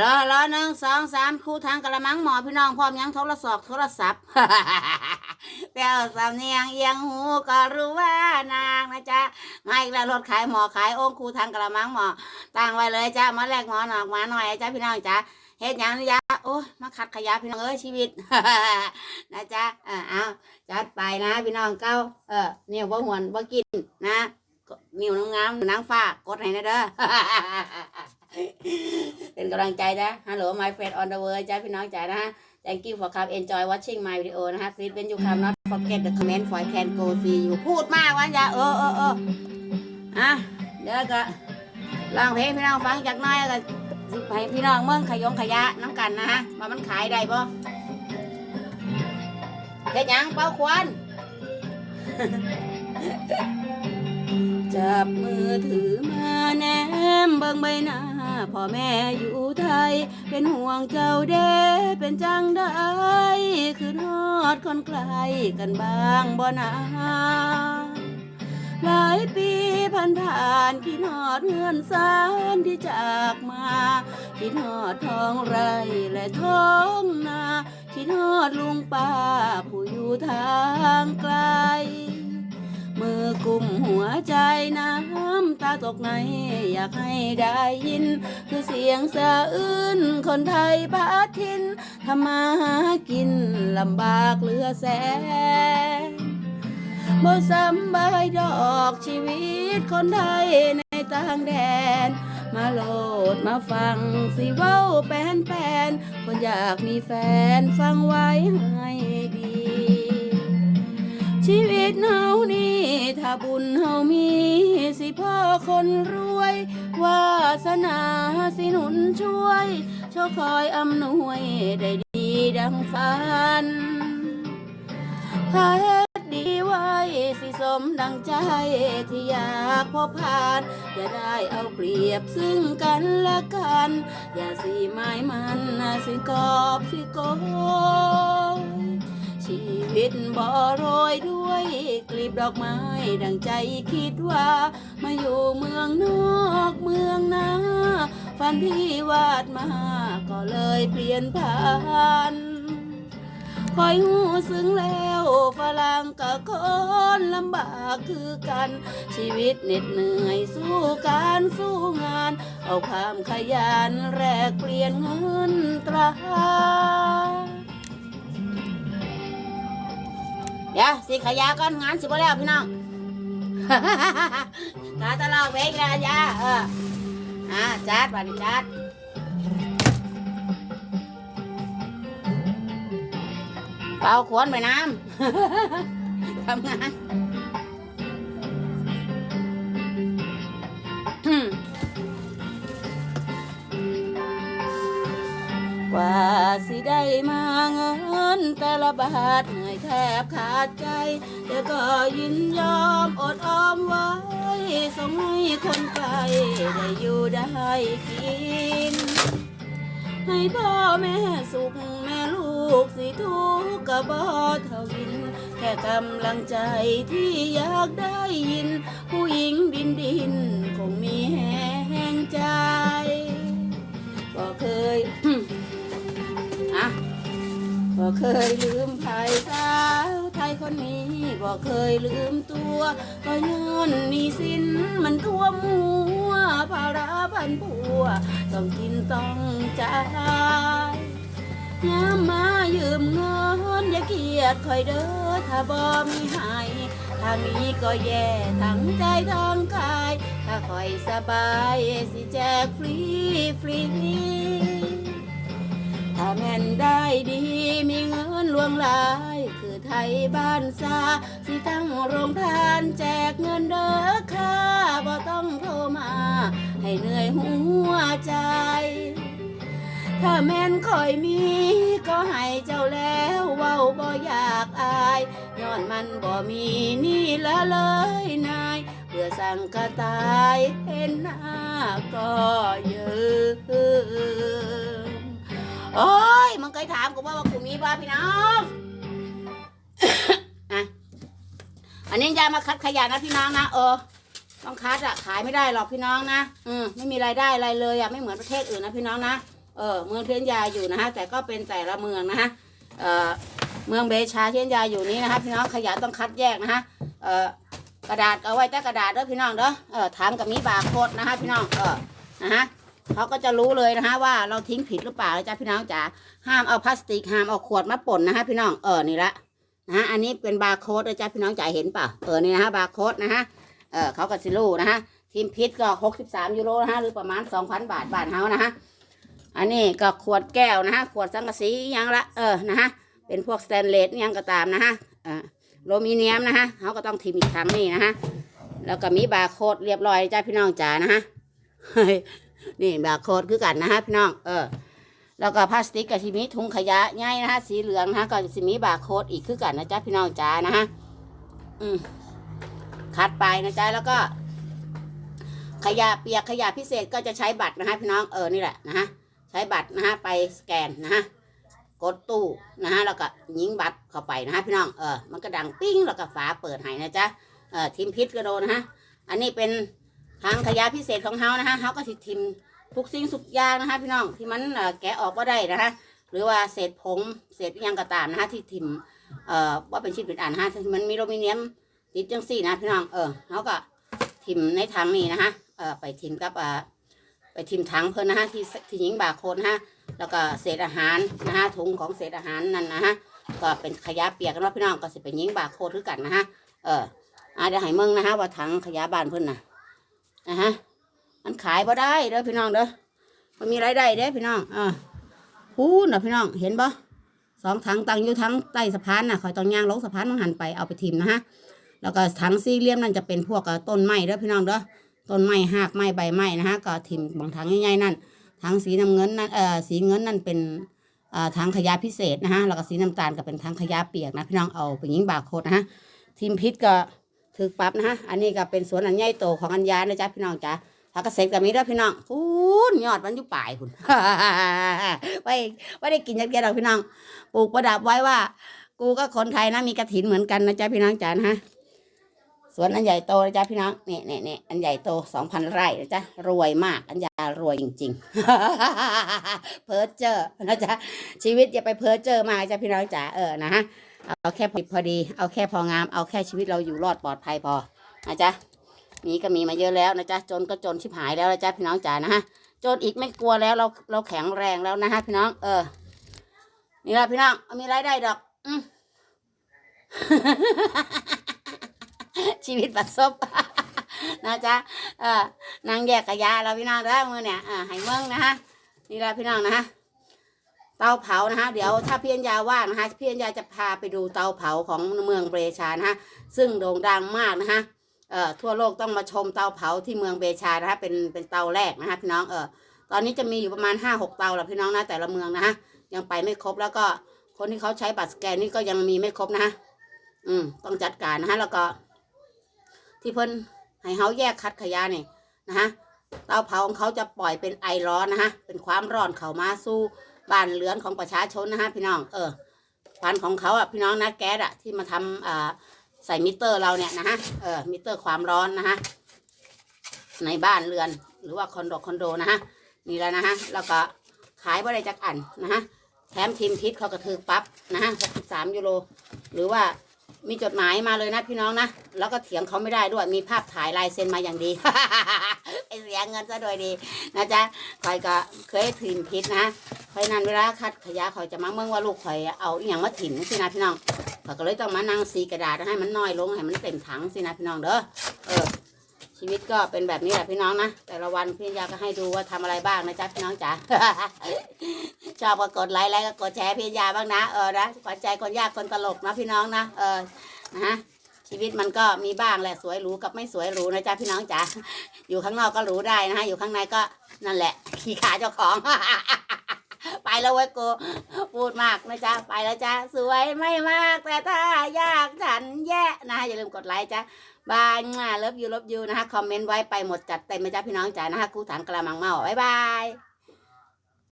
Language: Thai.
รอรอหนึ่งสองสามครูทางกระมังหมอพี่น้องพร้อมยังโทรศัพท์โทรศัพท์แปลสำเนียงเอียงหูก็รู้ว่านางนะจ๊ะมาอีกแล้วรถขายหมอขายองค์ครูทางกระมังหมอตั้งไว้เลยจ้ามาแลกหมอหนอกมาหน่อยจ้าพี่น้องจ้าเฮ็ดยังนี่ยะโอ้มาขัดขยะพี่น้องเอ้ยชีวิตนะจ๊ะเออเอาจัดไปนะพี่น้องเก้าเออเนี่ยบ่หวนบ่กินนะนิ้วน้ำงามนางฟ้ากดให้นะเด้อ เป็นกำลังใจนะ Hello my friend on the world จ้าพี่น้องจ๋านะฮะ Thank you for come enjoy watching my video นะฮะ Please when you come not forget the comment for I can go see you พูดมากวันยาเออเออเอออะเดี๋ยวก็ลองเพลงพี่น้องฟังจากน้อยก็สิให้พี่น้องเมืองขยงขยะน้ำกันนะฮะว่ามันขายได้บ่เฮ็ดหยังเป้าควัน แม่อยู่ไทย เป็นห่วงเจ้าเด้เป็นจังได้คือทอดคนไกลกันบ้างบ่นาหลายปีผ่านผ่านคิดฮอดเฮือนสานที่จากมาคิดฮอดท้องไรและท้องนาคิดฮอดลุงป้าผู้อยู่ทางไกล มือกุมหัวใจน้ำตาตกใน อยากให้ได้ยิน คือเสียงสะอื้นคนไทยปาทินทำมาหากินลำบากเหลือแสนบ่สำบายดอกชีวิตคนไทยในต่างแดน มาโหลดมาฟังสิเว้าแปนแปนคนอยากมีแฟนฟังไว้ให้ บุญเฮามีสิพ่อคนรวย วาสนาสิหนุนช่วยโชคคอยอำนวยได้ดีดังฝันถ้าเฮ็ดดีไว้สิสมดังใจที่อยากพบผ่าน อย่าได้เอาเปรียบซึ่งกันและกัน อย่าสิหมายมันสิกอบสิโกย ชีวิตบ่โรยด้วยกลีบดอกไม้ ดังใจคิดว่า มาอยู่เมืองนอกเมืองนาฝันที่วาดมา ก็เลยเปลี่ยนผ่านคอยหูซึ้งแล้วฝรั่งกับคนลำบากคือกัน ชีวิตเหน็ดเหนื่อยสู้การสู้งาน เอาความขยันแลกเปลี่ยนเงินตรา เดี๋ยวสิขยาก่อนงานสิบ่แล้วพี่น้องกาตะลอกเพลงแล้วยาเอออ่าจัดบัดนี้จัดเป่าขวนไปน้ำทำงานกว่าสิได้มาเงินแต่ละบาทเแทบขาดใจ แต่ก็ยินยอมอดออมไว้ส่งให้คนไกลได้อยู่ได้กิน ให้พ่อแม่สุขแม่ลูกสิทุกข์ก็บ่เท่ายิน แค่กำลังใจที่อยากได้ยิน ลืมตัวก็ย้อนหนี่สินมันท่วมหัวภาระพันผัว ต้องกินต้องจ่ายยามมายืมเงินอย่าเกียดคอยเด้อถ้าบ่มีให้ถ้ามีก็แย่ทั้งใจทั้งกาย ถ้าคอยสบายสิแจกฟรีฟรีถ้าแม่นได้ดีมีเงินลวงลาย ไทยบ้านซาสิตั้งโรงทานแจกเงินเด้อค่ะบ่ต้องโทรมา ให้เหนื่อยหัวใจ ถ้าแม่นคอยมีก็ให้เจ้าแล้วเว้าบ่อยากอายย้อนมันบ่มีนี่ละเลยนายเพื่อสั่งกระตายเห็นหน้าก็เยืมโอ้ย มึงเคยถามกูว่าว่ากูมีบ้าพี่น้อง อันนี้ยามาคัดขยะนะพี่น้องนะเออต้องคัดอะขายไม่ได้หรอกพี่น้องนะอืมไม่มีรายได้อะไรเลยอะไม่เหมือนประเทศอื่นนะพี่น้องนะเออเมืองเทียนยาอยู่นะฮะแต่ก็เป็นแต่ละเมืองนะฮะเออเมืองเบชาเทียนยาอยู่นี้นะคะพี่น้องขยะต้องคัดแยกนะฮะเออกระดาษเอาไว้แต่กระดาษเด้อพี่น้องเด้อเออถังกับมีบาร์โค้ดนะฮะพี่น้องเออนะฮะเขาก็จะรู้เลยนะฮะว่าเราทิ้งผิดหรือเปล่าจ้าพี่น้องจ๋าห้ามเอาพลาสติกห้ามเอาขวดมาป่นนะฮะพี่น้องเออนี่ละ นะฮะอันนี้เป็นบาร์โค้ดนะจ้าพี่น้องจ๋าเห็นเปล่าเออนี่นะฮะบาร์โค้ดนะฮะเออเขาก็สิรู้นะฮะทีมพิษก็63ยูโรนะฮะหรือประมาณ2,000บาทบาทเฮานะฮะอันนี้ก็ขวดแก้วนะฮะขวดสังกะสียังละเออนะฮะเป็นพวกสแตนเลสยังก็ตามนะฮะอ่าโลมิเนียมนะฮะเขาก็ต้องทิมอีกครั้งนี่นะฮะแล้วก็มีบาร์โค้ดเรียบร้อยจ้าพี่น้องจ๋านะฮะนี่บาร์โค้ดคือกันนะฮะพี่น้องเออ แล้วก็พลาสติกกับชิมีถุงขยะง่ายนะฮะสีเหลืองนะฮะก็สิมีบาร์โค้ดอีกคือกันนะจ๊ะพี่น้องจ๋านะฮะอืมคัดไปนะจ๊ะแล้วก็ ขยะเปียกขยะพิเศษก็จะใช้บัตรนะฮะพี่น้องเออนี่แหละนะฮะใช้บัตรนะฮะไปสแกนนะฮะกดตู้นะฮะแล้วก็ยิงบัตรเข้าไปนะฮะพี่น้องเออมันก็ดังปิ้งแล้วก็ฝาเปิดให้นะจ๊ะเออทิมพิษก็โดนนะฮะอันนี้เป็นทางขยะพิเศษของเฮานะฮะเฮาก็สิทิม ทุกสิ่งทุกอย่างนะฮะพี่น้องที่มันแกะออกว่าได้นะฮะหรือว่าเศษผงเศษยังก็ตามนะฮะที่ทิมเอ่อว่าเป็นชิ้นเป็นอันนะฮะที่มันมีโลมิเนียมติดจังสี่นะพี่น้องเออเฮาก็ทิมในทางนี้นะฮะเอ่อไปทิมกับอ่าไปทิมถังเพิ่นนะฮะที่ที่หญิงบาโคนนะฮะแล้วก็เศษอาหารนะฮะถุงของเศษอาหารนั่นนะฮะก็เป็นขยะเปียกกันว่าพี่น้องก็สิเป็นหญิงบาโคดคือกันนะฮะ เอออาเดี๋ยวให้เมืองนะฮะว่าถังขยะบานเพิ่นนะนะฮะ มันขายบ่ได้เด้อพี่น้องเด้อมันมีรายได้เด้อพี่น้องอ่าพูนนะพี่น้องเห็นบ่สองถังตังอยู่ทั้งใต้สะพานน่ะคอยต้องย่างลงสะพานต้องหันไปเอาไปทิมนะฮะแล้วก็ถังสี่เหลี่ยมนั่นจะเป็นพวกต้นไม้เด้อพี่น้องเด้อต้นไม้หากไม้ใบไม้นะฮะก็ทิมบางถังใหญ่ๆนั่นถังสีน้ำเงินนั่นเอ่อสีเงินนั่นเป็นเอ่อถังขยะพิเศษนะฮะแล้วก็สีน้ำตาลก็เป็นถังขยะเปียกนะพี่น้องเอาไปยิงบาโคดนะฮะทีมพิษก็ถือปรับนะฮะอันนี้ก็เป็นสวนอันใหญ่โตของอัญญานะจ๊ะพี่น้องจ้ะ ถ้าเกษตรก็มีด้วยพี่น้องพูนยอดมันอยู่ปลายคุณไว้ไว้ได้กินยัดแกดอกพี่น้อง ปลูกประดับไว้ว่า กูก็คนไทยนะมีกระถินเหมือนกันนะจ๊ะพี่น้องจ๋านะฮะสวนอันใหญ่โตนะจ๊ะพี่น้องเนี่ยเนี่ยเนี่ยอันใหญ่โตสองพันไร่นะจ๊ะรวยมากอันยารวยจริงๆเพอเจอร์นะจ๊ะชีวิตอย่าไปเพอเจอร์มาจ้ะพี่น้องจ๋าเออนะฮะเอาแค่พอดี เอาแค่พองาม เอาแค่ชีวิตเราอยู่รอดปลอดภัยพอนะจ๊ะ มีก็มีมาเยอะแล้วนะจ๊ะจนก็จนชิบหายแล้วนะจ๊ะพี่น้องจ๋านะฮะจนอีกไม่กลัวแล้วเราเราแข็งแรงแล้วนะฮะพี่น้อง เออ นี่แหละพี่น้องมีรายได้ดอก อืชีวิตบัดซบนะจ๊ะเออนางแยกกะยาเราพี่น้องเด้อมือเนี่ยอ่าให้เมืองนะฮะนี่แหละพี่น้องนะฮะเตาเผานะฮะเดี๋ยวถ้าพี่อัญญาว่างนะฮะพี่อัญญาจะพาไปดูเตาเผาของเมืองเบรชานะฮะซึ่งโด่งดังมากนะฮะ เอ่อทั่วโลกต้องมาชมเตาเผาที่เมืองเบชานะฮะเป็นเป็นเตาแรกนะฮะพี่น้องเออตอนนี้จะมีอยู่ประมาณห้าหกเตาแหละพี่น้องนะแต่ละเมืองนะฮะยังไปไม่ครบแล้วก็คนที่เขาใช้บัตรสแกนนี่ก็ยังมีไม่ครบนะฮะอืมต้องจัดการนะฮะแล้วก็ ที่เพิ่นให้เขาแยกคัดขยะนี่นะฮะเตาเผาของเขาจะปล่อยเป็นไอร้อนนะฮะเป็นความร้อนเขามาสู่บ้านเรือนของประชาชนนะฮะพี่น้อง เออควันของเขาอะพี่น้องนะแก๊สอะที่มาทำอ่า ใส่มิเตอร์เราเนี่ยนะฮะเออมิเตอร์ความร้อนนะฮะในบ้านเรือนหรือว่าคอนโดคอนโดนะฮะนี่แล้วนะฮะแล้วก็ขายบ่ได้จักอันนะฮะแถมทีมพิษเขาก็ถือปั๊บนะฮะหกสิบสามยูโรหรือว่ามีจดหมายมาเลยนะพี่น้องนะ แล้วก็เถียงเขาไม่ได้ด้วย มีภาพถ่ายลายเซ็นมาอย่างดีไอเสียเงินซะโดยดีนะจ๊ะคอยก็เคยถิ่มพิษนะเพราะฉะนั้นเวลาคัดขยะเขาจะมาเมืองว่าลูกคอยเอาอย่างมาถิ่มสินะพี่น้อง เขาก็เลยต้องมานั่งสีกระดาษให้มันน้อยลงให้มันเต็มถังสินะพี่น้องเด้อเออ ชีวิตก็เป็นแบบนี้แหละพี่น้องนะแต่ละวันพี่ยาก็ให้ดูว่าทำอะไรบ้างนะจ๊ะพี่น้องจ๋าชอบก็กดไลค์แล้วก็กดแชร์พี่ยาบ้างนะเออนะขวัญใจคนยากคนตลกนะพี่น้องนะเออนะฮะชีวิตมันก็มีบ้างแหละสวยหรูกับไม่สวยหรูนะจ๊ะพี่น้องจ๋าอยู่ข้างนอกก็หรูได้นะฮะอยู่ข้างในก็นั่นแหละ ขี่ขาเจ้าของ แล้วเว้ยกูพูดมากนะจ๊ะไปแล้วจ้ะสวยไม่มาก แต่ถ้ายากฉันแย่นะฮะอย่าลืมกดไลค์จ้ะบายเลิฟยูเลิฟยูนะคะคอมเมนต์ไว้ไปหมดจัดเต็มไหมจ๊ะพี่น้องจ๋านะคะคู่ถังกระมังเมาบ๊ายบาย